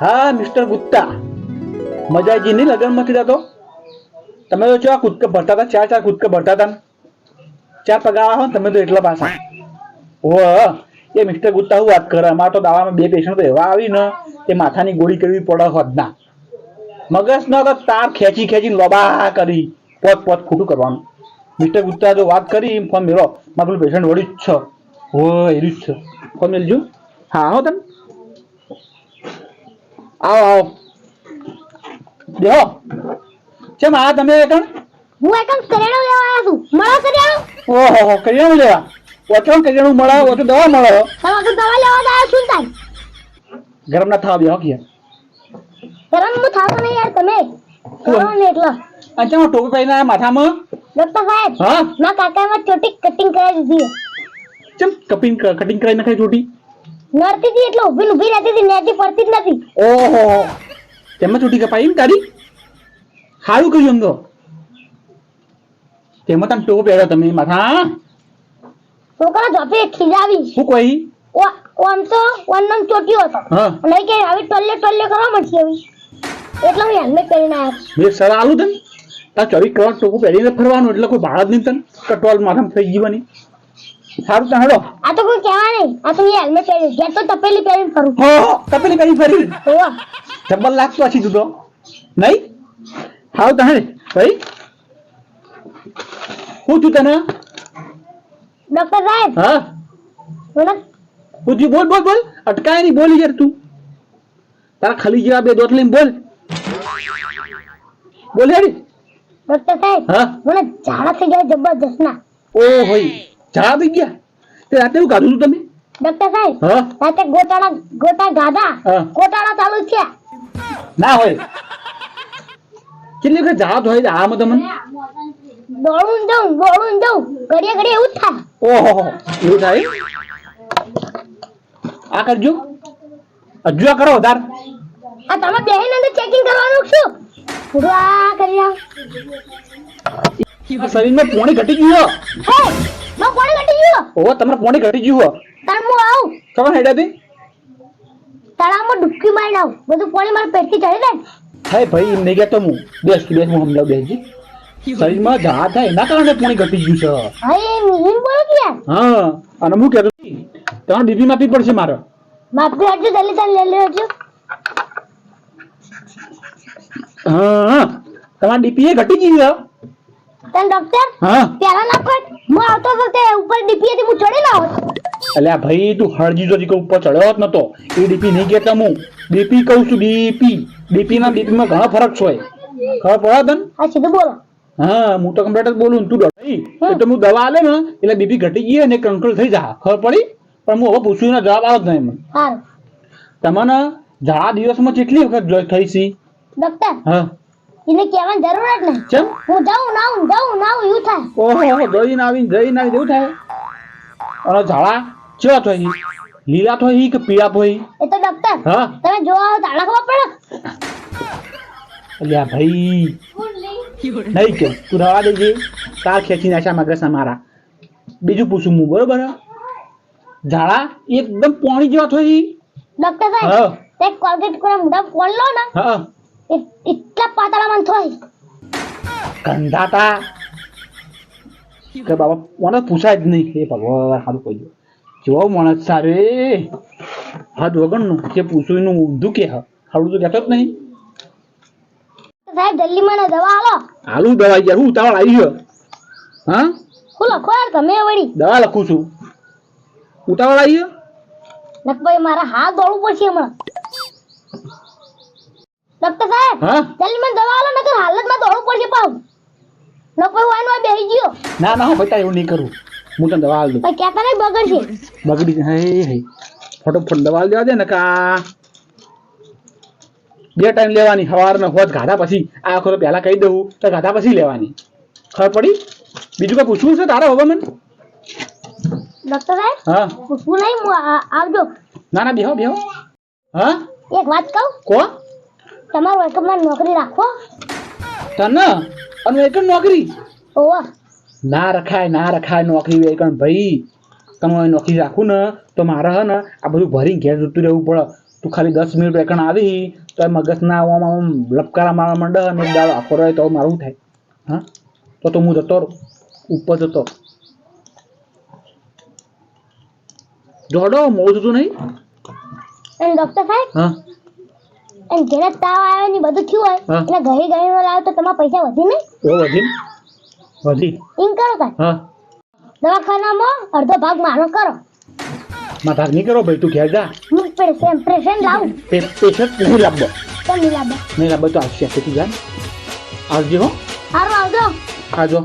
હા, મિસ્ટર ગુપ્તા. મજાજી નહીં લગ્નમાં કીધા તો? તમે તો ચા કૂદકે ભરતા હતા? ચાર ચાર કૂદકે ભરતા હતા ચા પગાર આવો તમે તો એટલા પાછા. ઓ એ મિસ્ટર ગુપ્તા હું વાત કરે, અમારે તો દાવામાં બે પેશન્ટ તો એવા આવી ને તે માથાની ગોળી કરવી પડે હોદના મગજનો તો તાર ખેંચી ખેંચી લોબા કરી, પોત પોત ખોટું કરવાનું. મિસ્ટર ગુપ્તા જો વાત કરી, એમ ફોન મેળો મારું પેશન્ટ વળ્યું જ છે. હો એર્યું જ છે. ફોન મેળજો. હા હો તમે. આવો આવો. દેહો ચેમ આ તમે કણ હું એકમ કરિયાણું લેવા આવ્યા છું. મળો કરિયાણું? ઓહો હો કરિયાણું લેવા. ઓછો કરિયાણું મળે ઓછો દવા મળે તમે તો દવા લેવા આવ્યા છું તાન ગરમ ના થવા બેહો કે ગરમ મુ થાતો નહીં યાર તમે. કરો ને એટલો. અચ્છા ટોપી પહેરીને આયા માથામાં? ડોક્ટર સાહેબ હા? મારા કાકામાં ચોટી કટિંગ કરાવી દીધી ચમ કપિંગ કટિંગ કરાવી નાખાય ચોટી? નડતી હતી એટલે ઊભી ઊભી રહેતી હતી નેતી પડતી જ નથી. ઓહો. તેમાં છૂટી કપાઈ એમ તારી? સારું કહ્યું એમ તો. તેમાં તમે ટોપ પહેરો તમે માથા છોકરા જોપે ખીજાવી. શું કોઈ? ઓમ તો ઓનમ ચોટ્યો હતો. અને કે આવી ટોલ્લે ટોલ્લે કરવા મળશે હવે એટલે હું હેલ્મેટ પહેરીને આવ્યો મેં સર આલું તને? તાર ચોવીસ કલાક ટોપું પહેરીને ફરવાનું એટલે કોઈ બાળક નહીં તને? કટોલ માથામાં થઈ જીવાની સારું હેડો આ તો કોઈ કહેવા નહીં. આ તો હેલ્મેટ પહેરી. ગયા તો તપેલી પહેરી ફરું. હો તપેલી પહેરી ફરી. ડબલ લાગતો પછી તું તો નહીં હાવ તને ભાઈ હું છું તને? ડોક્ટર સાહેબ. હા? બોલો. હું છું બોલ બોલ બોલ. અટકાય નહીં બોલી યાર તું. તારા ખાલી જેવા બે દોત લઈને બોલ. બોલ યાર. ડોક્ટર સાહેબ હા? મને ઝાડા થઈ ગયા જબરજસ્ત ના ઓ ભાઈ ઝાડા પી ગયા? તે રાતે એવું તું તમે? ડોક્ટર સાહેબ હા? રાતે ગોટાળા ગોટા ગાધા. ગોટાળા ચાલુ છે ના હોય. કેટલી વખત જાત હોય આમાં તમને? દોડું દઉં દોડું દઉં. ઘડીએ ઘડીએ એવું થાય. ઓહો એવું થાય આ કરજો. હજુ આ કરો વધાર. આ તમે બેહીને અંદર ચેકિંગ કરવાનું શું? પૂરું આ કરી આવ. શરીરમાં પોણી ઘટી ગયું માં કોણ ઘટી ગયું ઓહો તમને પોણી ઘટી ગયું હો. તાર હું આવું. ખબર હેડાથી તળાવમાં ડૂબકી મારી નાવ બધું પાણી મારા પેટથી ચડી જાય થાય ભાઈ એમ નહીં કહેતો હું બેસ બેસ હું સમજાવ બેસજી. શરીરમાં જા થાય એના કારણે પોણી ઘટી ગયું છે. હા એ મિલિન બોલો કે હા અને હું કહેતો તમારે બીપી માપી પડશે મારે. માપી હટજો જલ્દી જલ્દી લઈ લેજો. હા હા. તમારી ડીપી એ ઘટી ગયું તને ડોક્ટર હા? પેલા ના પડ હું આવતો વખતે ઉપર ડીપી હતી હું ચડી ના હોત. એટલે આ ભાઈ તું હળજી જો કે ઉપર ચડ્યો જ નતો. એ ડીપી નહીં કહેતા હું ડીપી કહું છું ડીપી ડીપી ના ડીપી માં ઘણો ફરક છે ખબર પડે તન? હા સીધું બોલો. હા હું તો કમ્પ્લેટ જ બોલું તું ડોક્ટર તો હું દવા આલે ને એટલે બીપી ઘટી ગઈ અને કંટ્રોલ થઈ જા. ખબર પડી? પણ હું હવે પૂછ્યું ને જવાબ આવે જ નહીં મને તમને ઝાડા દિવસમાં કેટલી વખત થઈ સી ડોક્ટર હા. એને કહેવાની જરૂર જ નહીં. ચમ? હું જાઉં નાઉં જાઉં નાઉં એવું થાય. ઓહો જઈને આવીને જઈને આવી એવું થાય? અને ઝાડા કેવા અહીં લીલા થઈ કે પીળા થઈ એ તો ડોક્ટર હા? તમે જોવા આવો તાળા ખબર પડે? અલ્યા ભાઈ. નહીં કે તું રવા દેજે. તાર ખેંચી નાખ્યા મગજના મારા. બીજું પૂછું હું બરોબર? ઝાડા એકદમ પોણી જેવા થઈ ડોક્ટર સાહેબ હા. તે કોલગેટ કરે મુડા ફોડ લો ને. હા. એટલા પાતળા મન થોય. ગંધાતા કે બાબા મને પૂછાય જ નહીં. એ ભગવાન સારું કહી દો. જો માણસ સારે હાથ વગરનું જે પૂછું એનું ઊંધું કે હાડું તો કહેતો જ નહીં. સાહેબ જલ્દી મને દવા આલો હાલું દવા યાર હું ઉતાવળ આવી ગયો હા? હું લખો યાર તમે વળી. દવા લખું છું. ઉતાવળ આવી ગયો નકભાઈ મારા હાથ દોડવું પડશે હમણાં. ડોક્ટર સાહેબ હા? જલ્દી મને દવા આલો નકર હાલતમાં દોડવું પડશે પાછું નકર હું આનો બેહી ગયો. ના ના હો એવું નહીં કરું. હું તને દવા આલ દઉં. ભાઈ કહેતા નહીં બગડશે? બગડી હે હે ફટોફટ દવા આલ દેવા દે નકા બે ટાઈમ લેવાની સવારને હોત ગાધા પછી. આ વખત પહેલાં કહી દઉં તો ગાધા પછી લેવાની. ખબર પડી? બીજું કઈ પૂછવું છે તારા હવે મને? ડોક્ટર સાહેબ હા. પૂછવું નહીં આવજો. ના ના બેહો બેહો. હા? એક વાત કહું? કો? તમારું વેલકમમાં નોકરી રાખો. તને? અને એક નોકરી? ઓવા ના રખાય ના રખાય નોકરી વેકણ ભાઈ. તમે નોકરી રાખું ને તો મારે હે ને આ બધું ભરીને ઘેર જતું રહેવું પડે. તું ખાલી દસ મિનિટ એકણ આવી તો મગજના આમ આમ લપકારા મારવા માંડે અને દાળ આખો રહે તો મારું થાય. હા? તો તો હું જતો. ઉપર જતો જોડો મોં થતું નહીં? ડોક્ટર સાહેબ? હા? એને જેને તાવ આવે ને બધું થયું હોય એટલે ઘરે ઘરે લાવે તો તમારા પૈસા વધી ને તો વધી? વધી. એમ કરો તાર હા. દવાખાનામાં અડધો ભાગ મારો કરો. માં ભાગ નહીં કરો ભાઈ તું ઘેર જા. હું પેશન્ટ પેશન્ટ લાવું. પેશન્ટ નહીં લાવવો તો નહીં લાવે નહીં લાવવો તો આવશે. તું જાન આવજો હો. સારું આવજો. આજો